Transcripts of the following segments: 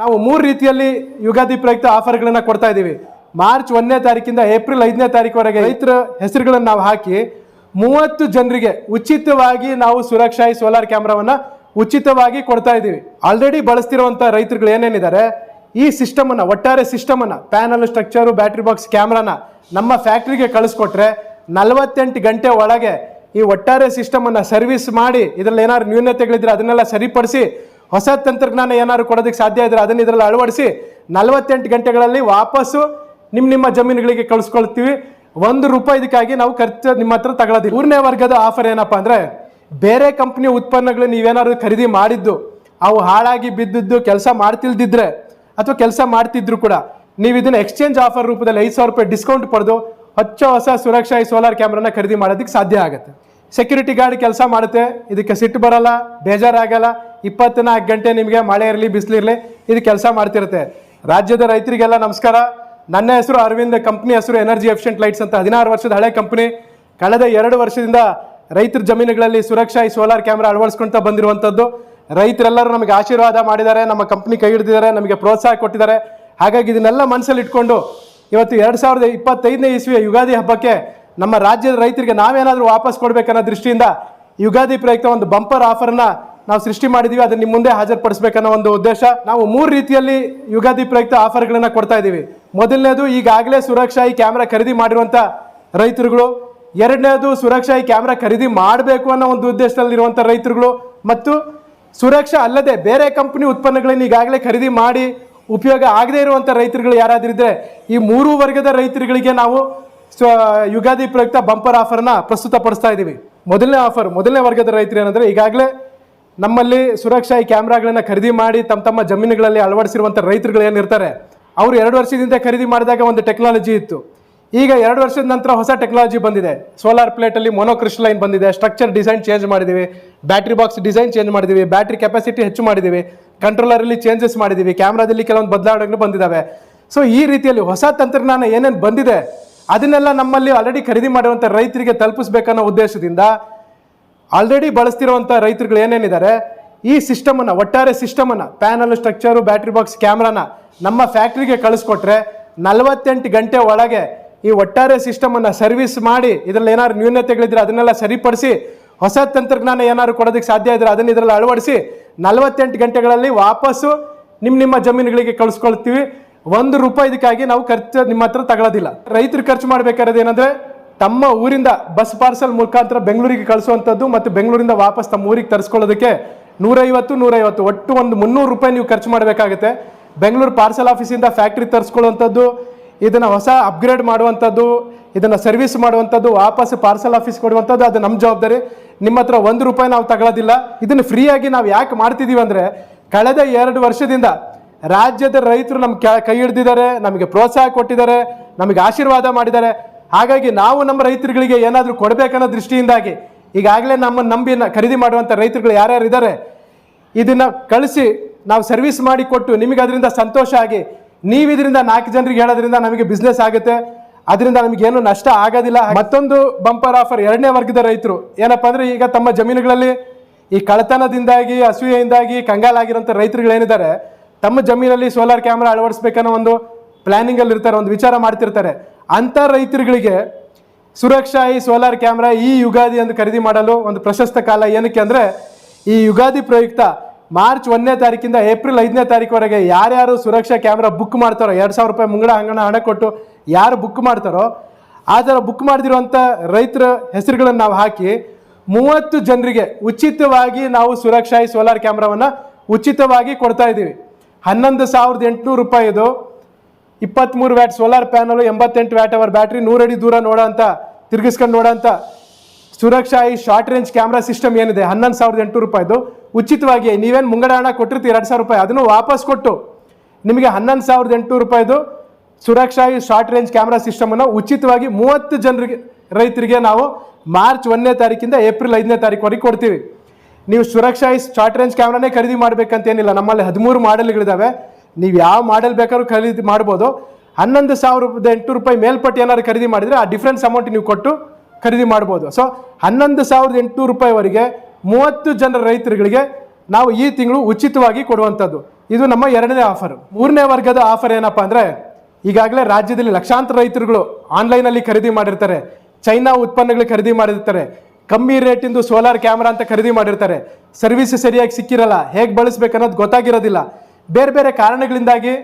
ನಾವು ಮೂರು ರೀತಿಯಲ್ಲಿ ಯುಗಾದಿ ಪ್ರಯುಕ್ತ ಆಫರ್ಗಳನ್ನು ಕೊಡ್ತಾ ಇದ್ದೀವಿ. ಮಾರ್ಚ್ ಒಂದನೇ ತಾರೀಕಿಂದ ಏಪ್ರಿಲ್ ಐದನೇ ತಾರೀಕುವರೆಗೆ ರೈತರ ಹೆಸರುಗಳನ್ನು ನಾವು ಹಾಕಿ ಮೂವತ್ತು ಜನರಿಗೆ ಉಚಿತವಾಗಿ ನಾವು ಸುರಕ್ಷಾಯಿ ಸೋಲಾರ್ ಕ್ಯಾಮ್ರಾವನ್ನ ಉಚಿತವಾಗಿ ಕೊಡ್ತಾ ಇದ್ದೀವಿ. ಆಲ್ರೆಡಿ ಬಳಸ್ತಿರುವಂಥ ರೈತರುಗಳು ಏನೇನಿದ್ದಾರೆ? ಈ ಸಿಸ್ಟಮ್ ಅನ್ನ ಒಟ್ಟಾರೆ ಸಿಸ್ಟಮನ್ನು, ಪ್ಯಾನಲ್ ಸ್ಟ್ರಕ್ಚರು, ಬ್ಯಾಟ್ರಿ ಬಾಕ್ಸ್ ಕ್ಯಾಮ್ರಾನ ನಮ್ಮ ಫ್ಯಾಕ್ಟ್ರಿಗೆ ಕಳಿಸ್ಕೊಟ್ರೆ ನಲವತ್ತೆಂಟು ಗಂಟೆ ಒಳಗೆ ಈ ಒಟ್ಟಾರೆ ಸಿಸ್ಟಮ್ ಅನ್ನ ಸರ್ವಿಸ್ ಮಾಡಿ ಇದ್ರಲ್ಲಿ ಏನಾದ್ರು ನ್ಯೂನತೆಗಳಿದ್ರೆ ಅದನ್ನೆಲ್ಲ ಸರಿಪಡಿಸಿ ಹೊಸ ತಂತ್ರಜ್ಞಾನ ಏನಾದ್ರು ಕೊಡೋದಕ್ಕೆ ಸಾಧ್ಯ ಇದ್ರೆ ಅದನ್ನ ಇದರಲ್ಲಿ ಅಳವಡಿಸಿ ನಲವತ್ತೆಂಟು ಗಂಟೆಗಳಲ್ಲಿ ವಾಪಸ್ಸು ನಿಮ್ಮ ನಿಮ್ಮ ಜಮೀನುಗಳಿಗೆ ಕಳಿಸ್ಕೊಳ್ತೀವಿ. ಒಂದು ರೂಪಾಯಿ ಇದಕ್ಕಾಗಿ ನಾವು ಖರ್ಚು ನಿಮ್ಮ ಹತ್ರ ತಗೊಳ್ಳೋದಿಲ್ಲ ಮೂರನೇ ವರ್ಗದ ಆಫರ್ ಏನಪ್ಪಾ ಅಂದ್ರೆ ಬೇರೆ ಕಂಪ್ನಿಯ ಉತ್ಪನ್ನಗಳು ನೀವೇನಾದ್ರು ಖರೀದಿ ಮಾಡಿದ್ದು, ಅವು ಹಾಳಾಗಿ ಬಿದ್ದಿದ್ದು, ಕೆಲಸ ಮಾಡ್ತಿಲ್ದಿದ್ರೆ ಅಥವಾ ಕೆಲಸ ಮಾಡ್ತಿದ್ರು ಕೂಡ ನೀವು ಇದನ್ನ ಎಕ್ಸ್ಚೇಂಜ್ ಆಫರ್ ರೂಪದಲ್ಲಿ ಐದು ಸಾವಿರ ರೂಪಾಯಿ ಡಿಸ್ಕೌಂಟ್ ಪಡೆದು, ಹೊಚ್ಚ ಹೊಸ ಸುರಕ್ಷಾ ಸೋಲಾರ್ ಕ್ಯಾಮ್ರಾನ ಖರೀದಿ ಮಾಡೋದಕ್ಕೆ ಸಾಧ್ಯ ಆಗುತ್ತೆ. ಸೆಕ್ಯೂರಿಟಿ ಗಾರ್ಡ್ ಕೆಲಸ ಮಾಡುತ್ತೆ. ಇದಕ್ಕೆ ಸಿಟ್ಟು ಬರಲ್ಲ, ಬೇಜಾರಾಗಲ್ಲ. ಇಪ್ಪತ್ನಾಲ್ಕು ಗಂಟೆ ನಿಮಗೆ ಮಳೆ ಇರಲಿ ಬಿಸಿಲಿರಲಿ ಇದು ಕೆಲಸ ಮಾಡ್ತಿರುತ್ತೆ. ರಾಜ್ಯದ ರೈತರಿಗೆಲ್ಲ ನಮಸ್ಕಾರ. ನನ್ನ ಹೆಸರು ಅರವಿಂದ್, ಕಂಪ್ನಿ ಹೆಸರು ಎನರ್ಜಿ ಎಫಿಷಿಯಂಟ್ ಲೈಟ್ಸ್ ಅಂತ. ಹದಿನಾರು ವರ್ಷದ ಹಳೆ ಕಂಪ್ನಿ. ಕಳೆದ ಎರಡು ವರ್ಷದಿಂದ ರೈತರ ಜಮೀನುಗಳಲ್ಲಿ ಸುರಕ್ಷಾ ಈ ಸೋಲಾರ್ ಕ್ಯಾಮ್ರಾ ಅಳವಡಿಸ್ಕೊಂತ ಬಂದಿರುವಂಥದ್ದು ರೈತರೆಲ್ಲರೂ ನಮಗೆ ಆಶೀರ್ವಾದ ಮಾಡಿದ್ದಾರೆ. ನಮ್ಮ ಕಂಪ್ನಿ ಕೈ ಹಿಡಿದಿದ್ದಾರೆ. ನಮಗೆ ಪ್ರೋತ್ಸಾಹ ಕೊಟ್ಟಿದ್ದಾರೆ. ಹಾಗಾಗಿ ಇದನ್ನೆಲ್ಲ ಮನಸ್ಸಲ್ಲಿ ಇಟ್ಕೊಂಡು ಇವತ್ತು ಎರಡು ಸಾವಿರದ ಇಪ್ಪತ್ತೈದನೇ ಇಸ್ವಿಯ ಯುಗಾದಿ ಹಬ್ಬಕ್ಕೆ ನಮ್ಮ ರಾಜ್ಯದ ರೈತರಿಗೆ ನಾವೇನಾದರೂ ವಾಪಸ್ ಕೊಡಬೇಕನ್ನೋ ದೃಷ್ಟಿಯಿಂದ ಯುಗಾದಿ ಪ್ರಯುಕ್ತ ಒಂದು ಬಂಪರ್ ಆಫರ್ನ ನಾವು ಸೃಷ್ಟಿ ಮಾಡಿದ್ದೀವಿ ಅದನ್ನ ನಿಮ್ಮ ಮುಂದೆ ಹಾಜರುಪಡಿಸಬೇಕನ್ನೋ ಒಂದು ಉದ್ದೇಶ ನಾವು ಮೂರು ರೀತಿಯಲ್ಲಿ ಯುಗಾದಿ ಪ್ರಯುಕ್ತ ಆಫರ್ಗಳನ್ನು ಕೊಡ್ತಾ ಇದ್ದೀವಿ. ಮೊದಲನೇದು ಈಗಾಗಲೇ ಸುರಕ್ಷಾ ಈ ಕ್ಯಾಮ್ರಾ ಖರೀದಿ ಮಾಡಿರುವಂಥ ರೈತರುಗಳು, ಎರಡನೇದು ಸುರಕ್ಷಾ ಈ ಕ್ಯಾಮ್ರಾ ಖರೀದಿ ಮಾಡಬೇಕು ಅನ್ನೋ ಒಂದು ಉದ್ದೇಶದಲ್ಲಿರುವಂಥ ರೈತರುಗಳು ಮತ್ತು ಸುರಕ್ಷಾ ಅಲ್ಲದೆ ಬೇರೆ ಕಂಪನಿ ಉತ್ಪನ್ನಗಳನ್ನು ಈಗಾಗಲೇ ಖರೀದಿ ಮಾಡಿ ಉಪಯೋಗ ಆಗದೇ ಇರುವಂಥ ರೈತರುಗಳು ಯಾರಾದ್ರಿದ್ರೆ ಈ ಮೂರು ವರ್ಗದ ರೈತರುಗಳಿಗೆ ನಾವು ಸ್ವ ಯುಗಾದಿ ಪ್ರಯುಕ್ತ ಬಂಪರ್ ಆಫರ್ನ ಪ್ರಸ್ತುತಪಡಿಸ್ತಾ ಇದ್ದೀವಿ. ಮೊದಲನೇ ಆಫರ್ ಮೊದಲನೇ ವರ್ಗದ ರೈತರು ಏನಂದರೆ ಈಗಾಗಲೇ ನಮ್ಮಲ್ಲಿ ಸುರಕ್ಷಾ ಈ ಕ್ಯಾಮ್ರಾಗಳನ್ನ ಖರೀದಿ ಮಾಡಿ ತಮ್ಮ ತಮ್ಮ ಜಮೀನುಗಳಲ್ಲಿ ಅಳವಡಿಸಿರುವಂಥ ರೈತರುಗಳು ಏನಿರ್ತಾರೆ, ಅವರು ಎರಡು ವರ್ಷದಿಂದ ಖರೀದಿ ಮಾಡಿದಾಗ ಒಂದು ಟೆಕ್ನಾಲಜಿ ಇತ್ತು. ಈಗ ಎರಡು ವರ್ಷದ ನಂತರ ಹೊಸ ಟೆಕ್ನಾಲಜಿ ಬಂದಿದೆ. ಸೋಲಾರ್ ಪ್ಲೇಟಲ್ಲಿ ಮೊನೋಕ್ರಿಸ್ಟಲೈನ್ ಬಂದಿದೆ ಸ್ಟ್ರಕ್ಚರ್ ಡಿಸೈನ್ ಚೇಂಜ್ ಮಾಡಿದ್ದೀವಿ ಬ್ಯಾಟ್ರಿ ಬಾಕ್ಸ್ ಡಿಸೈನ್ ಚೇಂಜ್ ಮಾಡಿದ್ದೀವಿ ಬ್ಯಾಟ್ರಿ ಕೆಪಾಸಿಟಿ ಹೆಚ್ಚು ಮಾಡಿದ್ದೀವಿ ಕಂಟ್ರೋಲರಲ್ಲಿ ಚೇಂಜಸ್ ಮಾಡಿದ್ದೀವಿ ಕ್ಯಾಮ್ರಾದಲ್ಲಿ ಕೆಲವೊಂದು ಬದಲಾವಣೆಗಳು ಬಂದಿದ್ದಾವೆ ಸೊ ಈ ರೀತಿಯಲ್ಲಿ ಹೊಸ ತಂತ್ರಜ್ಞಾನ ಏನೇನು ಬಂದಿದೆ ಅದನ್ನೆಲ್ಲ ನಮ್ಮಲ್ಲಿ ಆಲ್ರೆಡಿ ಖರೀದಿ ಮಾಡುವಂಥ ರೈತರಿಗೆ ತಲುಪಿಸ್ಬೇಕನ್ನೋ ಉದ್ದೇಶದಿಂದ ಆಲ್ರೆಡಿ ಬಳಸ್ತಿರುವಂಥ ರೈತರುಗಳು ಏನೇನಿದ್ದಾರೆ, ಈ ಸಿಸ್ಟಮನ್ನು ಒಟ್ಟಾರೆ ಸಿಸ್ಟಮನ್ನು ಪ್ಯಾನಲ್ ಸ್ಟ್ರಕ್ಚರು ಬ್ಯಾಟ್ರಿ ಬಾಕ್ಸ್ ಕ್ಯಾಮ್ರಾನ ನಮ್ಮ ಫ್ಯಾಕ್ಟ್ರಿಗೆ ಕಳಿಸ್ಕೊಟ್ರೆ ನಲವತ್ತೆಂಟು ಗಂಟೆ ಒಳಗೆ ಈ ಒಟ್ಟಾರೆ ಸಿಸ್ಟಮನ್ನು ಸರ್ವಿಸ್ ಮಾಡಿ, ಇದರಲ್ಲಿ ಏನಾದ್ರು ನ್ಯೂನತೆಗಳಿದ್ರೆ ಅದನ್ನೆಲ್ಲ ಸರಿಪಡಿಸಿ, ಹೊಸ ತಂತ್ರಜ್ಞಾನ ಏನಾದ್ರು ಕೊಡೋದಕ್ಕೆ ಸಾಧ್ಯ ಇದ್ರೆ ಅದನ್ನ ಇದರಲ್ಲಿ ಅಳವಡಿಸಿ ನಲವತ್ತೆಂಟು ಗಂಟೆಗಳಲ್ಲಿ ವಾಪಸ್ಸು ನಿಮ್ಮ ನಿಮ್ಮ ಜಮೀನುಗಳಿಗೆ ಕಳಿಸ್ಕೊಳ್ತೀವಿ. ಒಂದು ರೂಪಾಯಿ ಇದಕ್ಕಾಗಿ ನಾವು ಖರ್ಚು ನಿಮ್ಮ ಹತ್ರ ತಗೊಳ್ಳೋದಿಲ್ಲ ರೈತರು ಖರ್ಚು ಮಾಡ್ಬೇಕಾದ್ರೆ ಏನಂದ್ರೆ ತಮ್ಮ ಊರಿಂದ ಬಸ್ ಪಾರ್ಸಲ್ ಮುಖಾಂತರ ಬೆಂಗಳೂರಿಗೆ ಕಳಿಸುವಂಥದ್ದು ಮತ್ತು ಬೆಂಗಳೂರಿಂದ ವಾಪಸ್ ತಮ್ಮ ಊರಿಗೆ ತರಿಸ್ಕೊಳ್ಳೋದಕ್ಕೆ ನೂರೈವತ್ತು ನೂರೈವತ್ತು, ಒಟ್ಟು ಒಂದು ಮುನ್ನೂರು ರೂಪಾಯಿ ನೀವು ಖರ್ಚು ಮಾಡಬೇಕಾಗುತ್ತೆ. ಬೆಂಗಳೂರು ಪಾರ್ಸಲ್ ಆಫೀಸಿಂದ ಫ್ಯಾಕ್ಟ್ರಿ ತರಿಸ್ಕೊಳ್ಳುವಂಥದ್ದು, ಇದನ್ನು ಹೊಸ ಅಪ್ಗ್ರೇಡ್ ಮಾಡುವಂಥದ್ದು, ಇದನ್ನು ಸರ್ವಿಸ್ ಮಾಡುವಂಥದ್ದು, ವಾಪಸ್ ಪಾರ್ಸಲ್ ಆಫೀಸ್ ಕೊಡುವಂಥದ್ದು, ಅದು ನಮ್ಮ ಜವಾಬ್ದಾರಿ. ನಿಮ್ಮ ಹತ್ರ ಒಂದು ರೂಪಾಯಿ ನಾವು ತಗೊಳ್ಳೋದಿಲ್ಲ ಇದನ್ನು ಫ್ರೀಯಾಗಿ ನಾವು ಯಾಕೆ ಮಾಡ್ತಿದ್ದೀವಿ ಅಂದರೆ, ಕಳೆದ ಎರಡು ವರ್ಷದಿಂದ ರಾಜ್ಯದ ರೈತರು ನಮ್ಮ ಕ- ಹಿಡ್ದಿದ್ದಾರೆ, ನಮಗೆ ಪ್ರೋತ್ಸಾಹ ಕೊಟ್ಟಿದ್ದಾರೆ, ನಮಗೆ ಆಶೀರ್ವಾದ ಮಾಡಿದ್ದಾರೆ. ಹಾಗಾಗಿ ನಾವು ನಮ್ಮ ರೈತರುಗಳಿಗೆ ಏನಾದರೂ ಕೊಡಬೇಕನ್ನೋ ದೃಷ್ಟಿಯಿಂದಾಗಿ ಈಗಾಗಲೇ ನಮ್ಮನ್ನು ನಂಬಿ ಖರೀದಿ ಮಾಡುವಂಥ ರೈತರುಗಳು ಯಾರ್ಯಾರು ಇದ್ದಾರೆ, ಇದನ್ನು ಕಳಿಸಿ ನಾವು ಸರ್ವಿಸ್ ಮಾಡಿ ಕೊಟ್ಟು ನಿಮಗೆ ಅದರಿಂದ ಸಂತೋಷ ಆಗಿ, ನೀವು ಇದರಿಂದ ನಾಲ್ಕು ಜನರಿಗೆ ಹೇಳೋದ್ರಿಂದ ನಮಗೆ ಬಿಸ್ನೆಸ್ ಆಗುತ್ತೆ. ಅದರಿಂದ ನಮಗೇನು ನಷ್ಟ ಆಗೋದಿಲ್ಲ. ಮತ್ತೊಂದು ಬಂಪರ್ ಆಫರ್ ಎರಡನೇ ವರ್ಗದ ರೈತರು. ಏನಪ್ಪ ಅಂದರೆ ಈಗ ತಮ್ಮ ಜಮೀನುಗಳಲ್ಲಿ ಈ ಕಳತನದಿಂದಾಗಿ ಅಸೂಯೆಯಿಂದಾಗಿ ಕಂಗಾಲಾಗಿರೋಂಥ ರೈತರುಗಳು ಏನಿದ್ದಾರೆ ತಮ್ಮ ಜಮೀನಲ್ಲಿ ಸೋಲಾರ್ ಕ್ಯಾಮ್ರಾ ಅಳವಡಿಸ್ಬೇಕನ್ನೋ ಒಂದು ಪ್ಲಾನಿಂಗ್ ಅಲ್ಲಿ ಇರ್ತಾರೆ ಒಂದು ವಿಚಾರ ಮಾಡ್ತಿರ್ತಾರೆ. ಅಂತ ರೈತರುಗಳಿಗೆ ಸುರಕ್ಷಾ ಈ ಸೋಲಾರ್ ಕ್ಯಾಮ್ರಾ ಈ ಯುಗಾದಿ ಅಂತ ಖರೀದಿ ಮಾಡಲು ಒಂದು ಪ್ರಶಸ್ತ ಕಾಲ ಏನಕ್ಕೆ ಅಂದ್ರೆ, ಈ ಯುಗಾದಿ ಪ್ರಯುಕ್ತ ಮಾರ್ಚ್ ಒಂದನೇ ತಾರೀಕಿಂದ ಏಪ್ರಿಲ್ ಐದನೇ ತಾರೀಕುವರೆಗೆ ಯಾರ್ಯಾರು ಸುರಕ್ಷಾ ಕ್ಯಾಮ್ರಾ ಬುಕ್ ಮಾಡ್ತಾರೋ, ಎರಡು ಸಾವಿರ ರೂಪಾಯಿ ಮುಂಗಡ ಹಂಗಣ ಹಣ ಕೊಟ್ಟು ಯಾರು ಬುಕ್ ಮಾಡ್ತಾರೋ, ಆ ಥರ ಬುಕ್ ಮಾಡಿದಿರುವಂಥ ರೈತರ ಹೆಸರುಗಳನ್ನು ನಾವು ಹಾಕಿ ಮೂವತ್ತು ಜನರಿಗೆ ಉಚಿತವಾಗಿ ನಾವು ಸುರಕ್ಷಾ ಈ ಸೋಲಾರ್ ಕ್ಯಾಮ್ರಾವನ್ನು ಉಚಿತವಾಗಿ ಕೊಡ್ತಾ ಇದ್ದೀವಿ. ಹನ್ನೊಂದು ಸಾವಿರದ ಎಂಟುನೂರು ರೂಪಾಯಿದು ಇಪ್ಪತ್ತ್ಮೂರು ವ್ಯಾಟ್ ಸೋಲಾರ್ ಪ್ಯಾನಲು ಎಂಬತ್ತೆಂಟು ವ್ಯಾಟ್ ಅವರ್ ಬ್ಯಾಟ್ರಿ ನೂರಡಿ ದೂರ ನೋಡೋಂಥ ತಿರುಗಿಸ್ಕೊಂಡು ನೋಡೋಂಥ ಸುರಕ್ಷಾ ಈ ಶಾರ್ಟ್ ರೇಂಜ್ ಕ್ಯಾಮ್ರಾ ಸಿಸ್ಟಮ್ ಏನಿದೆ? ಹನ್ನೊಂದು ಸಾವಿರದ ಎಂಟುನೂರು ರೂಪಾಯಿದು ಉಚಿತವಾಗಿ ನೀವೇನು ಮುಂಗಡ ಹಣ ಕೊಟ್ಟಿರ್ತೀವಿ ಎರಡು ಸಾವಿರ ರೂಪಾಯಿ, ಅದನ್ನು ವಾಪಸ್ ಕೊಟ್ಟು ನಿಮಗೆ ಹನ್ನೊಂದು ಸಾವಿರದ ಎಂಟುನೂರು ರೂಪಾಯಿದು ಸುರಕ್ಷಾ ಈ ಶಾರ್ಟ್ ರೇಂಜ್ ಕ್ಯಾಮ್ರಾ ಸಿಸ್ಟಮನ್ನು ಉಚಿತವಾಗಿ ಮೂವತ್ತು ಜನರಿಗೆ, ರೈತರಿಗೆ ನಾವು ಮಾರ್ಚ್ ಒಂದನೇ ತಾರೀಕಿಂದ ಏಪ್ರಿಲ್ ಐದನೇ ತಾರೀಕುವರೆಗೆ ಕೊಡ್ತೀವಿ. ನೀವು ಸುರಕ್ಷಾ ಶಾರ್ಟ್ ರೇಂಜ್ ಕ್ಯಾಮ್ರಾನೇ ಖರೀದಿ ಮಾಡಬೇಕಂತೇನಿಲ್ಲ. ನಮ್ಮಲ್ಲಿ ಹದಿಮೂರು ಮಾಡೆಲ್ಗಳಿದ್ದಾವೆ ನೀವು ಯಾವ ಮಾಡೆಲ್ ಬೇಕಾದ್ರೂ ಖರೀದಿ ಮಾಡ್ಬೋದು. ಹನ್ನೊಂದು ಸಾವಿರದ ಎಂಟು ರೂಪಾಯಿ ಮೇಲ್ಪಟ್ಟು ಏನಾದ್ರು ಖರೀದಿ ಮಾಡಿದರೆ ಆ ಡಿಫ್ರೆನ್ಸ್ ಅಮೌಂಟ್ ನೀವು ಕೊಟ್ಟು ಖರೀದಿ ಮಾಡ್ಬೋದು. ಸೊ ಹನ್ನೊಂದು ಸಾವಿರದ ಎಂಟುನೂರು ರೂಪಾಯಿವರೆಗೆ ಮೂವತ್ತು ಜನರ ರೈತರುಗಳಿಗೆ ನಾವು ಈ ತಿಂಗಳು ಉಚಿತವಾಗಿ ಕೊಡುವಂಥದ್ದು. ಇದು ನಮ್ಮ ಎರಡನೇ ಆಫರ್ ಮೂರನೇ ವರ್ಗದ ಆಫರ್ ಏನಪ್ಪಾ ಅಂದರೆ, ಈಗಾಗಲೇ ರಾಜ್ಯದಲ್ಲಿ ಲಕ್ಷಾಂತರ ರೈತರುಗಳು ಆನ್ಲೈನಲ್ಲಿ ಖರೀದಿ ಮಾಡಿರ್ತಾರೆ. ಚೈನಾ ಉತ್ಪನ್ನಗಳು ಖರೀದಿ ಮಾಡಿರ್ತಾರೆ. ಕಮ್ಮಿ ರೇಟಿಂದು ಸೋಲಾರ್ ಕ್ಯಾಮ್ರಾ ಅಂತ ಖರೀದಿ ಮಾಡಿರ್ತಾರೆ. ಸರ್ವಿಸ್ ಸರಿಯಾಗಿ ಸಿಕ್ಕಿರಲ್ಲ, ಹೇಗೆ ಬಳಸ್ಬೇಕು ಅನ್ನೋದು ಗೊತ್ತಾಗಿರೋದಿಲ್ಲ. ಬೇರೆ ಬೇರೆ ಕಾರಣಗಳಿಂದಾಗಿ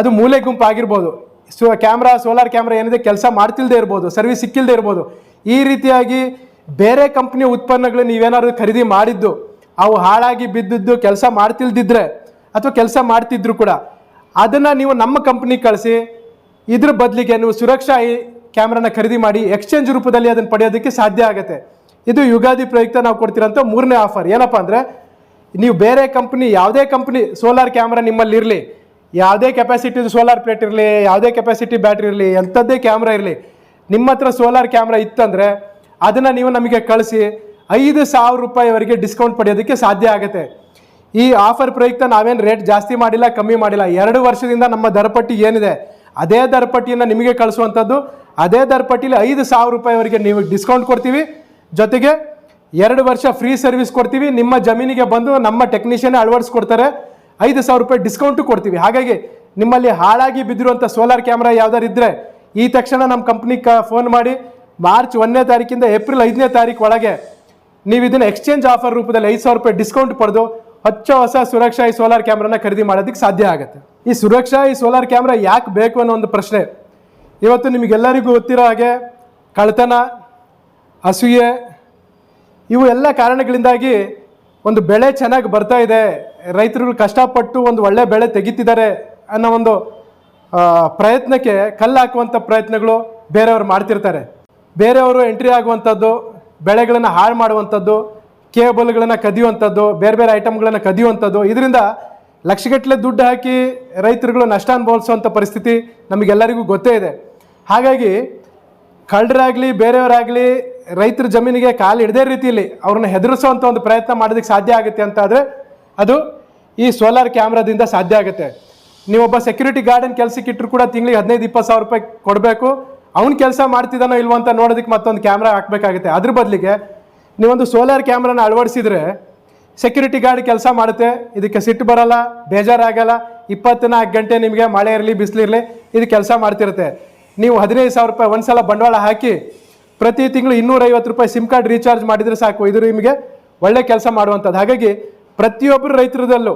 ಅದು ಮೂಲೆ ಗುಂಪು ಆಗಿರ್ಬೋದು ಸೊ, ಕ್ಯಾಮ್ರಾ, ಸೋಲಾರ್ ಕ್ಯಾಮ್ರಾ ಏನಿದೆ ಕೆಲಸ ಮಾಡ್ತಿಲ್ದೇ ಇರ್ಬೋದು, ಸರ್ವಿಸ್ ಸಿಕ್ಕಿಲ್ಲದೆ ಇರ್ಬೋದು. ಈ ರೀತಿಯಾಗಿ ಬೇರೆ ಕಂಪ್ನಿಯ ಉತ್ಪನ್ನಗಳು ನೀವೇನಾದ್ರು ಖರೀದಿ ಮಾಡಿದ್ದು, ಅವು ಹಾಳಾಗಿ ಬಿದ್ದಿದ್ದು ಕೆಲಸ ಮಾಡ್ತಿಲ್ದಿದ್ರೆ ಅಥವಾ ಕೆಲಸ ಮಾಡ್ತಿದ್ರು ಕೂಡ, ಅದನ್ನು ನೀವು ನಮ್ಮ ಕಂಪ್ನಿಗೆ ಕಳಿಸಿ, ಇದ್ರ ಬದಲಿಗೆ ನೀವು ಸುರಕ್ಷಾ ಕ್ಯಾಮ್ರಾನ ಖರೀದಿ ಮಾಡಿ, ಎಕ್ಸ್ಚೇಂಜ್ ರೂಪದಲ್ಲಿ ಅದನ್ನು ಪಡೆಯೋದಕ್ಕೆ ಸಾಧ್ಯ ಆಗುತ್ತೆ. ಇದು ಯುಗಾದಿ ಪ್ರಯುಕ್ತ ನಾವು ಕೊಡ್ತಿರೋಂಥ ಮೂರನೇ ಆಫರ್. ಏನಪ್ಪ ಅಂದರೆ, ನೀವು ಬೇರೆ ಕಂಪ್ನಿ, ಯಾವುದೇ ಕಂಪ್ನಿ, ಸೋಲಾರ್ ಕ್ಯಾಮ್ರಾ ನಿಮ್ಮಲ್ಲಿ ಇರಲಿ, ಯಾವುದೇ ಕೆಪಾಸಿಟಿದು ಸೋಲಾರ್ ಪ್ಲೇಟ್ ಇರಲಿ, ಯಾವುದೇ ಕೆಪಾಸಿಟಿ ಬ್ಯಾಟ್ರಿ ಇರಲಿ, ಎಂಥದ್ದೇ ಕ್ಯಾಮ್ರಾ ಇರಲಿ, ನಿಮ್ಮ ಹತ್ರ ಸೋಲಾರ್ ಕ್ಯಾಮ್ರಾ ಇತ್ತಂದರೆ ಅದನ್ನು ನೀವು ನಮಗೆ ಕಳಿಸಿ, ಐದು ಸಾವಿರ ರೂಪಾಯಿವರೆಗೆ ಡಿಸ್ಕೌಂಟ್ ಪಡೆಯೋದಕ್ಕೆ ಸಾಧ್ಯ ಆಗುತ್ತೆ. ಈ ಆಫರ್ ಪ್ರಯುಕ್ತ ನಾವೇನು ರೇಟ್ ಜಾಸ್ತಿ ಮಾಡಿಲ್ಲ, ಕಮ್ಮಿ ಮಾಡಿಲ್ಲ, ಎರಡು ವರ್ಷದಿಂದ ನಮ್ಮ ದರಪಟ್ಟಿ ಏನಿದೆ, ಅದೇ ದರಪಟ್ಟಿಯನ್ನು ನಿಮಗೆ ಕಳಿಸುವಂಥದ್ದು, ಅದೇ ದರಪಟ್ಟಿಲಿ ಐದು ಸಾವಿರ ರೂಪಾಯಿವರೆಗೆ ನೀವು ಡಿಸ್ಕೌಂಟ್ ಕೊಡ್ತೀವಿ. ಜೊತೆಗೆ ಎರಡು ವರ್ಷ ಫ್ರೀ ಸರ್ವಿಸ್ ಕೊಡ್ತೀವಿ. ನಿಮ್ಮ ಜಮೀನಿಗೆ ಬಂದು ನಮ್ಮ ಟೆಕ್ನಿಷಿಯನ್ ಅಳವಡಿಸ್ಕೊಡ್ತಾರೆ ಐದು ಸಾವಿರ ರೂಪಾಯಿ ಡಿಸ್ಕೌಂಟು ಕೊಡ್ತೀವಿ. ಹಾಗಾಗಿ ನಿಮ್ಮಲ್ಲಿ ಹಾಳಾಗಿ ಬಿದ್ದಿರುವಂಥ ಸೋಲಾರ್ ಕ್ಯಾಮ್ರಾ ಯಾವ್ದಾರು ಇದ್ದರೆ ಈ ತಕ್ಷಣ ನಮ್ಮ ಕಂಪ್ನಿಗೆ ಫೋನ್ ಮಾಡಿ ಮಾರ್ಚ್ ಒಂದನೇ ತಾರೀಕಿಂದ ಏಪ್ರಿಲ್ ಐದನೇ ತಾರೀಕು ಒಳಗೆ ನೀವು ಇದನ್ನು ಎಕ್ಸ್ಚೇಂಜ್ ಆಫರ್ ರೂಪದಲ್ಲಿ ಐದು ಸಾವಿರ ರೂಪಾಯಿ ಡಿಸ್ಕೌಂಟ್ ಪಡೆದು ಹೊಚ್ಚ ಹೊಸ ಸುರಕ್ಷಾ ಈ ಸೋಲಾರ್ ಕ್ಯಾಮ್ರಾನ ಖರೀದಿ ಮಾಡೋದಕ್ಕೆ ಸಾಧ್ಯ ಆಗುತ್ತೆ. ಈ ಸುರಕ್ಷಾ ಈ ಸೋಲಾರ್ ಕ್ಯಾಮ್ರಾ ಯಾಕೆ ಬೇಕು ಅನ್ನೋ ಒಂದು ಪ್ರಶ್ನೆ. ಇವತ್ತು ನಿಮಗೆಲ್ಲರಿಗೂ ಗೊತ್ತಿರೋ ಹಾಗೆ ಕಳ್ತನ ಅಸೂಯೆ ಇವು ಎಲ್ಲ ಕಾರಣಗಳಿಂದಾಗಿ ಒಂದು ಬೆಳೆ ಚೆನ್ನಾಗಿ ಬರ್ತಾ ಇದೆ. ರೈತರುಗಳು ಕಷ್ಟಪಟ್ಟು ಒಂದು ಒಳ್ಳೆ ಬೆಳೆ ತೆಗಿತಿದ್ದಾರೆ ಅನ್ನೋ ಒಂದು ಪ್ರಯತ್ನಕ್ಕೆ ಕಲ್ಲು ಹಾಕುವಂಥ ಪ್ರಯತ್ನಗಳು ಬೇರೆಯವರು ಮಾಡ್ತಿರ್ತಾರೆ. ಬೇರೆಯವರು ಎಂಟ್ರಿ ಆಗುವಂಥದ್ದು, ಬೆಳೆಗಳನ್ನು ಹಾಳು ಮಾಡುವಂಥದ್ದು, ಕೇಬಲ್ಗಳನ್ನು ಕದಿಯುವಂಥದ್ದು, ಬೇರೆ ಬೇರೆ ಐಟಮ್ಗಳನ್ನು ಕದಿಯುವಂಥದ್ದು, ಇದರಿಂದ ಲಕ್ಷಗಟ್ಟಲೆ ದುಡ್ಡು ಹಾಕಿ ರೈತರುಗಳು ನಷ್ಟ ಅನುಭವಿಸುವಂಥ ಪರಿಸ್ಥಿತಿ ನಮಗೆಲ್ಲರಿಗೂ ಗೊತ್ತೇ ಇದೆ. ಹಾಗಾಗಿ ಕಳ್ಳರಾಗಲಿ, ಬೇರೆಯವರಾಗಲಿ ರೈತರ ಜಮೀನಿಗೆ ಕಾಲು ಹಿಡದೇ ರೀತಿಯಲ್ಲಿ ಅವ್ರನ್ನ ಹೆದರಿಸುವಂಥ ಒಂದು ಪ್ರಯತ್ನ ಮಾಡೋದಕ್ಕೆ ಸಾಧ್ಯ ಆಗುತ್ತೆ ಅಂತ ಆದರೆ ಅದು ಈ ಸೋಲಾರ್ ಕ್ಯಾಮ್ರಾದಿಂದ ಸಾಧ್ಯ ಆಗುತ್ತೆ. ನೀವೊಬ್ಬ ಸೆಕ್ಯೂರಿಟಿ ಗಾರ್ಡನ್ ಕೆಲಸಕ್ಕೆ ಇಟ್ಟರು ಕೂಡ ತಿಂಗಳಿಗೆ ಹದಿನೈದು, ಇಪ್ಪತ್ತು ಸಾವಿರ ರೂಪಾಯಿ ಕೊಡಬೇಕು. ಅವ್ನು ಕೆಲಸ ಮಾಡ್ತಿದ್ದಾನೋ ಇಲ್ವೋ ಅಂತ ನೋಡೋದಕ್ಕೆ ಮತ್ತೊಂದು ಕ್ಯಾಮ್ರಾ ಹಾಕಬೇಕಾಗುತ್ತೆ. ಅದ್ರ ಬದಲಿಗೆ ನೀವೊಂದು ಸೋಲಾರ್ ಕ್ಯಾಮ್ರಾನ ಅಳವಡಿಸಿದರೆ ಸೆಕ್ಯೂರಿಟಿ ಗಾರ್ಡ್ ಕೆಲಸ ಮಾಡುತ್ತೆ. ಇದಕ್ಕೆ ಸಿಟ್ಟು ಬರಲ್ಲ, ಬೇಜಾರಾಗಲ್ಲ. ಇಪ್ಪತ್ನಾಲ್ಕು ಗಂಟೆ ನಿಮಗೆ ಮಳೆ ಇರಲಿ ಬಿಸಿಲಿರಲಿ ಇದು ಕೆಲಸ ಮಾಡ್ತಿರುತ್ತೆ. ನೀವು ಹದಿನೈದು ಸಾವಿರ ರೂಪಾಯಿ ಒಂದ್ಸಲ ಬಂಡವಾಳ ಹಾಕಿ ಪ್ರತಿ ತಿಂಗಳು ಇನ್ನೂರೈವತ್ತು ರೂಪಾಯಿ ಸಿಮ್ ಕಾರ್ಡ್ ರೀಚಾರ್ಜ್ ಮಾಡಿದರೆ ಸಾಕು. ಇದು ನಿಮಗೆ ಒಳ್ಳೆ ಕೆಲಸ ಮಾಡುವಂಥದ್ದು. ಹಾಗಾಗಿ ಪ್ರತಿಯೊಬ್ಬರು ರೈತರದಲ್ಲೂ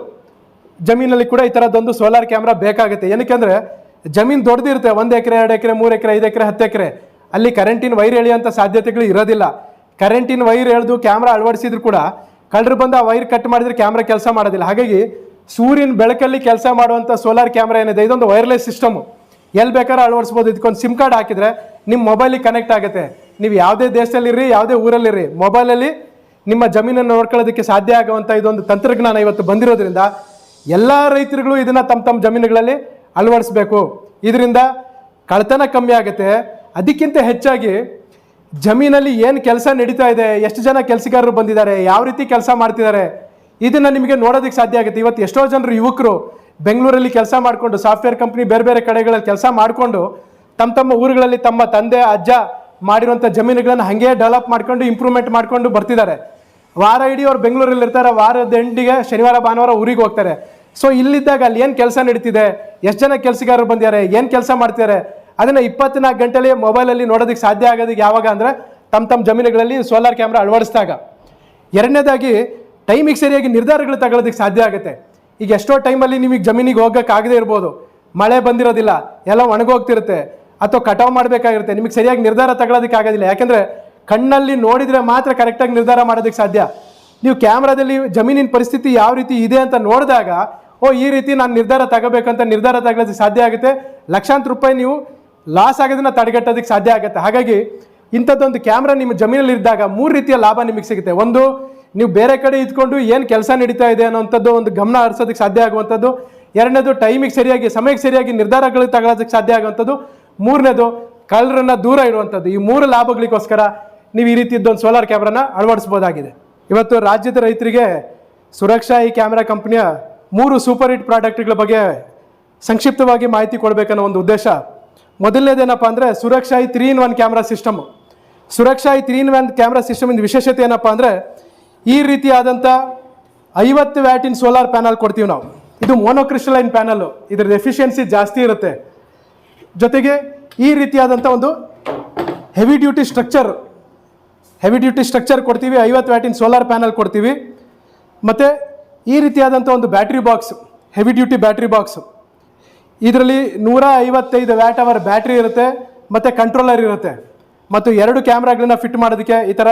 ಜಮೀನಲ್ಲಿ ಕೂಡ ಈ ಥರದ್ದೊಂದು ಸೋಲಾರ್ ಕ್ಯಾಮ್ರಾ ಬೇಕಾಗುತ್ತೆ. ಏನಕ್ಕೆ ಅಂದರೆ ಜಮೀನು ದೊಡ್ಡದಿರುತ್ತೆ. ಒಂದು ಎಕರೆ, ಎರಡು ಎಕರೆ, ಮೂರು ಎಕರೆ, ಐದು ಎಕರೆ, ಹತ್ತು ಎಕರೆ. ಅಲ್ಲಿ ಕರೆಂಟಿನ ವೈರ್ ಎಳೆಯುವಂಥ ಸಾಧ್ಯತೆಗಳು ಇರೋದಿಲ್ಲ. ಕರೆಂಟಿನ ವೈರ್ ಎಳೆದು ಕ್ಯಾಮ್ರಾ ಅಳವಡಿಸಿದ್ರು ಕೂಡ ಕಳ್ಳರು ಬಂದು ಆ ವೈರ್ ಕಟ್ ಮಾಡಿದರೆ ಕ್ಯಾಮ್ರಾ ಕೆಲಸ ಮಾಡೋದಿಲ್ಲ. ಹಾಗಾಗಿ ಸೂರ್ಯನ ಬೆಳಕಲ್ಲಿ ಕೆಲಸ ಮಾಡುವಂಥ ಸೋಲಾರ್ ಕ್ಯಾಮ್ರಾ ಏನಿದೆ, ಇದೊಂದು ವೈರ್ಲೆಸ್ ಸಿಸ್ಟಮು ಎಲ್ಲಿ ಬೇಕಾದ್ರೂ ಅಳವಡಿಸ್ಬೋದು. ಇದಕ್ಕೊಂದು ಸಿಮ್ ಕಾರ್ಡ್ ಹಾಕಿದ್ರೆ ನಿಮ್ಮ ಮೊಬೈಲಿಗೆ ಕನೆಕ್ಟ್ ಆಗುತ್ತೆ. ನೀವು ಯಾವುದೇ ದೇಶದಲ್ಲಿರ್ರಿ, ಯಾವುದೇ ಊರಲ್ಲಿರ್ರಿ ಮೊಬೈಲಲ್ಲಿ ನಿಮ್ಮ ಜಮೀನನ್ನು ನೋಡ್ಕೊಳ್ಳೋದಕ್ಕೆ ಸಾಧ್ಯ ಆಗುವಂಥ ಇದೊಂದು ತಂತ್ರಜ್ಞಾನ ಇವತ್ತು ಬಂದಿರೋದ್ರಿಂದ ಎಲ್ಲ ರೈತರುಗಳು ಇದನ್ನು ತಮ್ಮ ತಮ್ಮ ಜಮೀನುಗಳಲ್ಲಿ ಅಳವಡಿಸ್ಬೇಕು. ಇದರಿಂದ ಕಳ್ತನ ಕಮ್ಮಿ ಆಗುತ್ತೆ. ಅದಕ್ಕಿಂತ ಹೆಚ್ಚಾಗಿ ಜಮೀನಲ್ಲಿ ಏನು ಕೆಲಸ ನಡೀತಾ ಇದೆ, ಎಷ್ಟು ಜನ ಕೆಲಸಗಾರರು ಬಂದಿದ್ದಾರೆ, ಯಾವ ರೀತಿ ಕೆಲಸ ಮಾಡ್ತಿದ್ದಾರೆ, ಇದನ್ನು ನಿಮಗೆ ನೋಡೋದಕ್ಕೆ ಸಾಧ್ಯ ಆಗುತ್ತೆ. ಇವತ್ತು ಎಷ್ಟೋ ಜನರು ಯುವಕರು ಬೆಂಗಳೂರಲ್ಲಿ ಕೆಲಸ ಮಾಡಿಕೊಂಡು ಸಾಫ್ಟ್ವೇರ್ ಕಂಪ್ನಿ ಬೇರೆ ಬೇರೆ ಕಡೆಗಳಲ್ಲಿ ಕೆಲಸ ಮಾಡಿಕೊಂಡು ತಮ್ಮ ತಮ್ಮ ಊರುಗಳಲ್ಲಿ ತಮ್ಮ ತಂದೆ, ಅಜ್ಜ ಮಾಡಿರುವಂಥ ಜಮೀನುಗಳನ್ನು ಹಾಗೆ ಡೆವಲಪ್ ಮಾಡ್ಕೊಂಡು ಇಂಪ್ರೂವ್ಮೆಂಟ್ ಮಾಡ್ಕೊಂಡು ಬರ್ತಿದ್ದಾರೆ. ವಾರ ಇಡೀ ಅವ್ರು ಬೆಂಗಳೂರಲ್ಲಿ ಇರ್ತಾರೆ ವಾರದ ಎಂಡಿಗೆ ಶನಿವಾರ, ಭಾನುವಾರ ಊರಿಗೆ ಹೋಗ್ತಾರೆ. ಸೊ ಇಲ್ಲಿದ್ದಾಗ ಅಲ್ಲಿ ಏನು ಕೆಲಸ ನಡೀತಿದೆ? ಎಷ್ಟು ಜನ ಕೆಲಸಗಾರರು ಬಂದಿದ್ದಾರೆ? ಏನು ಕೆಲಸ ಮಾಡ್ತಿದ್ದಾರೆ? ಅದನ್ನು ಇಪ್ಪತ್ನಾಲ್ಕು ಗಂಟೆಲಿ ಮೊಬೈಲಲ್ಲಿ ನೋಡೋದಕ್ಕೆ ಸಾಧ್ಯ ಆಗೋದಕ್ಕೆ ಯಾವಾಗ ಅಂದರೆ ತಮ್ಮ ತಮ್ಮ ಜಮೀನುಗಳಲ್ಲಿ ಸೋಲಾರ್ ಕ್ಯಾಮ್ರಾ ಅಳವಡಿಸಿದಾಗ. ಎರಡನೇದಾಗಿ ಟೈಮಿಗೆ ಸರಿಯಾಗಿ ನಿರ್ಧಾರಗಳು ತಗೊಳ್ಳೋದಕ್ಕೆ ಸಾಧ್ಯ ಆಗುತ್ತೆ. ಈಗ ಎಷ್ಟೋ ಟೈಮಲ್ಲಿ ನಿಮಗೆ ಜಮೀನಿಗೆ ಹೋಗೋಕ್ಕಾಗದೇ ಇರ್ಬೋದು. ಮಳೆ ಬಂದಿರೋದಿಲ್ಲ. ಎಲ್ಲ ಒಣಗೋಗ್ತಿರುತ್ತೆ. ಅಥವಾ ಕಟಾವು ಮಾಡಬೇಕಾಗಿರುತ್ತೆ. ನಿಮಗೆ ಸರಿಯಾಗಿ ನಿರ್ಧಾರ ತಗೊಳ್ಳೋದಕ್ಕೆ ಆಗೋದಿಲ್ಲ. ಯಾಕೆಂದರೆ ಕಣ್ಣಲ್ಲಿ ನೋಡಿದರೆ ಮಾತ್ರ ಕರೆಕ್ಟಾಗಿ ನಿರ್ಧಾರ ಮಾಡೋದಕ್ಕೆ ಸಾಧ್ಯ. ನೀವು ಕ್ಯಾಮ್ರಾದಲ್ಲಿ ಜಮೀನಿನ ಪರಿಸ್ಥಿತಿ ಯಾವ ರೀತಿ ಇದೆ ಅಂತ ನೋಡಿದಾಗ, ಓ, ಈ ರೀತಿ ನಾನು ನಿರ್ಧಾರ ತಗೋಬೇಕಂತ ನಿರ್ಧಾರ ತಗೊಳ್ಳೋದಕ್ಕೆ ಸಾಧ್ಯ ಆಗುತ್ತೆ. ಲಕ್ಷಾಂತರ ರೂಪಾಯಿ ನೀವು ಲಾಸ್ ಆಗೋದನ್ನ ತಡೆಗಟ್ಟೋದಕ್ಕೆ ಸಾಧ್ಯ ಆಗುತ್ತೆ. ಹಾಗಾಗಿ ಇಂಥದ್ದೊಂದು ಕ್ಯಾಮ್ರಾ ನಿಮ್ಮ ಜಮೀನಲ್ಲಿ ಇದ್ದಾಗ ಮೂರು ರೀತಿಯ ಲಾಭ ನಿಮಗೆ ಸಿಗುತ್ತೆ. ಒಂದು, ನೀವು ಬೇರೆ ಕಡೆ ಇದ್ಕೊಂಡು ಏನು ಕೆಲಸ ನಡೀತಾ ಇದೆ ಅನ್ನೋಂಥದ್ದು ಒಂದು ಗಮನ ಹರಿಸೋದಕ್ಕೆ ಸಾಧ್ಯ ಆಗುವಂಥದ್ದು. ಎರಡನೇದು ಟೈಮಿಗೆ ಸರಿಯಾಗಿ, ಸಮಯಕ್ಕೆ ಸರಿಯಾಗಿ ನಿರ್ಧಾರಗಳು ತಗೊಳ್ಳೋದಕ್ಕೆ ಸಾಧ್ಯ ಆಗುವಂಥದ್ದು. ಮೂರನೇದು, ಕಳ್ಳರನ್ನು ದೂರ ಇಡುವಂಥದ್ದು. ಈ ಮೂರು ಲಾಭಗಳಿಗೋಸ್ಕರ ನೀವು ಈ ರೀತಿ ಇದ್ದೊಂದು ಸೋಲಾರ್ ಕ್ಯಾಮ್ರಾನ ಅಳವಡಿಸ್ಬೋದಾಗಿದೆ ಇವತ್ತು ರಾಜ್ಯದ ರೈತರಿಗೆ ಸುರಕ್ಷಾ ಈ ಕ್ಯಾಮ್ರಾ ಕಂಪ್ನಿಯ ಮೂರು ಸೂಪರ್ ಹಿಟ್ ಪ್ರಾಡಕ್ಟ್ಗಳ ಬಗ್ಗೆ ಸಂಕ್ಷಿಪ್ತವಾಗಿ ಮಾಹಿತಿ ಕೊಡಬೇಕನ್ನೋ ಒಂದು ಉದ್ದೇಶ. ಮೊದಲನೇದೇನಪ್ಪ ಅಂದರೆ ಸುರಕ್ಷಾ ಈ three in one camera system Suraksha ಈ ತ್ರೀ ಇನ್ ಒನ್ ಕ್ಯಾಮ್ರಾ ಸಿಸ್ಟಮಿಂದ ವಿಶೇಷತೆ ಏನಪ್ಪ ಅಂದರೆ ಈ ರೀತಿಯಾದಂಥ ಐವತ್ತು ವ್ಯಾಟಿನ್ ಸೋಲಾರ್ ಪ್ಯಾನಲ್ ಕೊಡ್ತೀವಿ ನಾವು. ಇದು ಮೋನೋಕ್ರಿಸ್ಟಲೈನ್ ಪ್ಯಾನಲ್ಲು ಇದ್ರ ಎಫಿಷಿಯನ್ಸಿ ಜಾಸ್ತಿ ಇರುತ್ತೆ. ಜೊತೆಗೆ ಈ ರೀತಿಯಾದಂಥ ಒಂದು heavy duty structure heavy duty structure ಕೊಡ್ತೀವಿ. ಐವತ್ತು ವ್ಯಾಟಿನ ಸೋಲಾರ್ ಪ್ಯಾನಲ್ ಕೊಡ್ತೀವಿ. ಮತ್ತು ಈ ರೀತಿಯಾದಂಥ ಒಂದು battery box heavy duty battery box ಇದರಲ್ಲಿ ನೂರ ಐವತ್ತೈದು ವ್ಯಾಟ್ ಅವರ್ ಬ್ಯಾಟ್ರಿ ಇರುತ್ತೆ, ಮತ್ತು ಕಂಟ್ರೋಲರ್ ಇರುತ್ತೆ. ಮತ್ತು ಎರಡು ಕ್ಯಾಮ್ರಾಗಳನ್ನ ಫಿಟ್ ಮಾಡೋದಕ್ಕೆ ಈ ಥರ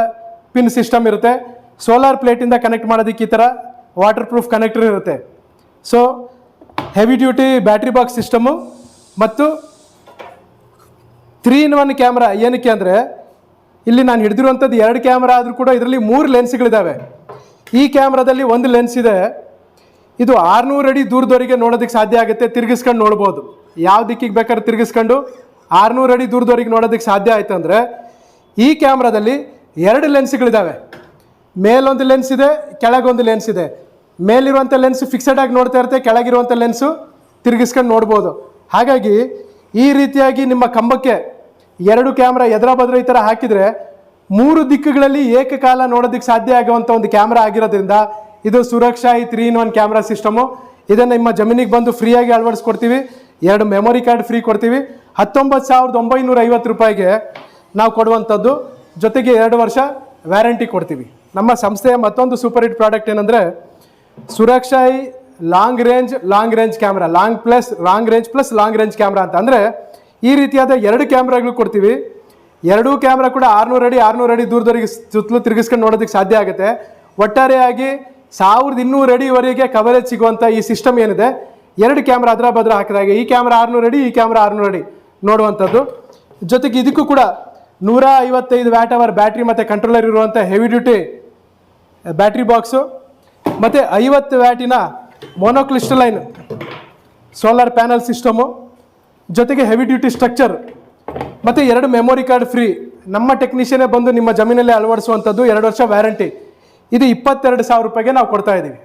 ಪಿನ್ ಸಿಸ್ಟಮ್ ಇರುತ್ತೆ. ಸೋಲಾರ್ ಪ್ಲೇಟಿಂದ ಕನೆಕ್ಟ್ ಮಾಡೋದಕ್ಕೆ ಈ ಥರ ವಾಟರ್ ಪ್ರೂಫ್ ಕನೆಕ್ಟರ್ ಇರುತ್ತೆ so heavy duty battery box system ಮತ್ತು ತ್ರೀ ಇನ್ ಒನ್ ಕ್ಯಾಮ್ರಾ ಏನಕ್ಕೆ ಅಂದರೆ, ಇಲ್ಲಿ ನಾನು ಹಿಡಿದಿರುವಂಥದ್ದು ಎರಡು ಕ್ಯಾಮ್ರಾ ಆದರೂ ಕೂಡ ಇದರಲ್ಲಿ ಮೂರು ಲೆನ್ಸ್ಗಳಿದ್ದಾವೆ ಈ ಕ್ಯಾಮ್ರಾದಲ್ಲಿ ಒಂದು ಲೆನ್ಸ್ ಇದೆ. ಇದು ಆರುನೂರು ಅಡಿ ದೂರದವರೆಗೆ ನೋಡೋದಕ್ಕೆ ಸಾಧ್ಯ ಆಗುತ್ತೆ, ತಿರುಗಿಸ್ಕೊಂಡು ನೋಡ್ಬೋದು. ಯಾವ ದಿಕ್ಕಿಗೆ ಬೇಕಾದ್ರೆ ತಿರುಗಿಸ್ಕೊಂಡು ಆರುನೂರು ಅಡಿ ದೂರದವರೆಗೆ ನೋಡೋದಕ್ಕೆ ಸಾಧ್ಯ ಆಯ್ತು ಅಂದರೆ, ಈ ಕ್ಯಾಮ್ರಾದಲ್ಲಿ ಎರಡು ಲೆನ್ಸ್ಗಳಿದ್ದಾವೆ ಮೇಲೊಂದು ಲೆನ್ಸ್ ಇದೆ, ಕೆಳಗೊಂದು ಲೆನ್ಸ್ ಇದೆ. ಮೇಲಿರುವಂಥ ಲೆನ್ಸ್ ಫಿಕ್ಸೆಡ್ ಆಗಿ ನೋಡ್ತಾ ಇರುತ್ತೆ, ಕೆಳಗಿರುವಂಥ ಲೆನ್ಸು ತಿರುಗಿಸ್ಕೊಂಡು ನೋಡ್ಬೋದು. ಹಾಗಾಗಿ ಈ ರೀತಿಯಾಗಿ ನಿಮ್ಮ ಕಂಬಕ್ಕೆ ಎರಡು ಕ್ಯಾಮ್ರಾ ಎದುರ ಬದ್ರ ಈ ಥರ ಹಾಕಿದರೆ ಮೂರು ದಿಕ್ಕುಗಳಲ್ಲಿ ಏಕಕಾಲ ನೋಡೋದಕ್ಕೆ ಸಾಧ್ಯ ಆಗುವಂಥ ಒಂದು ಕ್ಯಾಮ್ರಾ ಆಗಿರೋದ್ರಿಂದ ಇದು ಸುರಕ್ಷಾ ಈ three in one camera system. ಇದನ್ನು ನಿಮ್ಮ ಜಮೀನಿಗೆ ಬಂದು ಫ್ರೀಯಾಗಿ ಅಳವಡಿಸ್ಕೊಡ್ತೀವಿ. ಎರಡು ಮೆಮೊರಿ ಕಾರ್ಡ್ ಫ್ರೀ ಕೊಡ್ತೀವಿ. ಹತ್ತೊಂಬತ್ತು ಸಾವಿರದ ಒಂಬೈನೂರ ಐವತ್ತು ರೂಪಾಯಿಗೆ ನಾವು ಕೊಡುವಂಥದ್ದು. ಜೊತೆಗೆ ಎರಡು ವರ್ಷ ವ್ಯಾರಂಟಿ ಕೊಡ್ತೀವಿ. ನಮ್ಮ ಸಂಸ್ಥೆಯ ಮತ್ತೊಂದು ಸೂಪರ್ ಹಿಟ್ ಪ್ರಾಡಕ್ಟ್ ಏನಂದರೆ ಸುರಕ್ಷಾಯಿ long range long range camera. Long plus, long range plus long range camera ಅಂತ. ಅಂದರೆ ಈ ರೀತಿಯಾದ ಎರಡು ಕ್ಯಾಮ್ರಾಗಳು ಕೊಡ್ತೀವಿ. ಎರಡೂ ಕ್ಯಾಮ್ರಾ ಕೂಡ ಆರುನೂರು ಅಡಿ ಆರುನೂರು ಅಡಿ ದೂರದವರೆಗೆ ಸುತ್ತಲೂ ತಿರುಗಿಸ್ಕೊಂಡು ನೋಡೋದಕ್ಕೆ ಸಾಧ್ಯ ಆಗುತ್ತೆ. ಒಟ್ಟಾರೆಯಾಗಿ ಸಾವಿರದ ಇನ್ನೂರು ಅಡಿವರೆಗೆ ಕವರೇಜ್ ಸಿಗುವಂಥ ಈ ಸಿಸ್ಟಮ್ ಏನಿದೆ, ಎರಡು ಕ್ಯಾಮ್ರಾ ಅದರ ಬದ್ರ ಹಾಕಿದಾಗ ಈ ಕ್ಯಾಮ್ರಾ ಆರುನೂರು ಅಡಿ, ಈ ಕ್ಯಾಮ್ರಾ ಆರುನೂರು ಅಡಿ ನೋಡುವಂಥದ್ದು. ಜೊತೆಗೆ ಇದಕ್ಕೂ ಕೂಡ ನೂರ ಐವತ್ತೈದು ವ್ಯಾಟ್ ಅವರ್ ಬ್ಯಾಟ್ರಿ ಮತ್ತು ಕಂಟ್ರೋಲರ್ ಇರುವಂಥ ಹೆವಿ ಡ್ಯೂಟಿ ಬ್ಯಾಟ್ರಿ ಬಾಕ್ಸು ಮತ್ತು ಐವತ್ತು ವ್ಯಾಟಿನ ಮೊನೋಕ್ಲಿಸ್ಟಲೈನ್ ಸೋಲಾರ್ ಪ್ಯಾನಲ್ ಸಿಸ್ಟಮು ಜೊತೆಗೆ ಹೆವಿ ಡ್ಯೂಟಿ ಸ್ಟ್ರಕ್ಚರ್ ಮತ್ತು ಎರಡು ಮೆಮೊರಿ ಕಾರ್ಡ್ ಫ್ರೀ ನಮ್ಮ ಟೆಕ್ನಿಷಿಯನೇ ಬಂದು ನಿಮ್ಮ ಜಮೀನಲ್ಲಿ ಅಳವಡಿಸುವಂಥದ್ದು ಎರಡು ವರ್ಷ ವ್ಯಾರಂಟಿ ಇದು ಇಪ್ಪತ್ತೆರಡು ಸಾವಿರ ರೂಪಾಯಿಗೆ ನಾವು ಕೊಡ್ತಾ ಇದ್ದೀವಿ.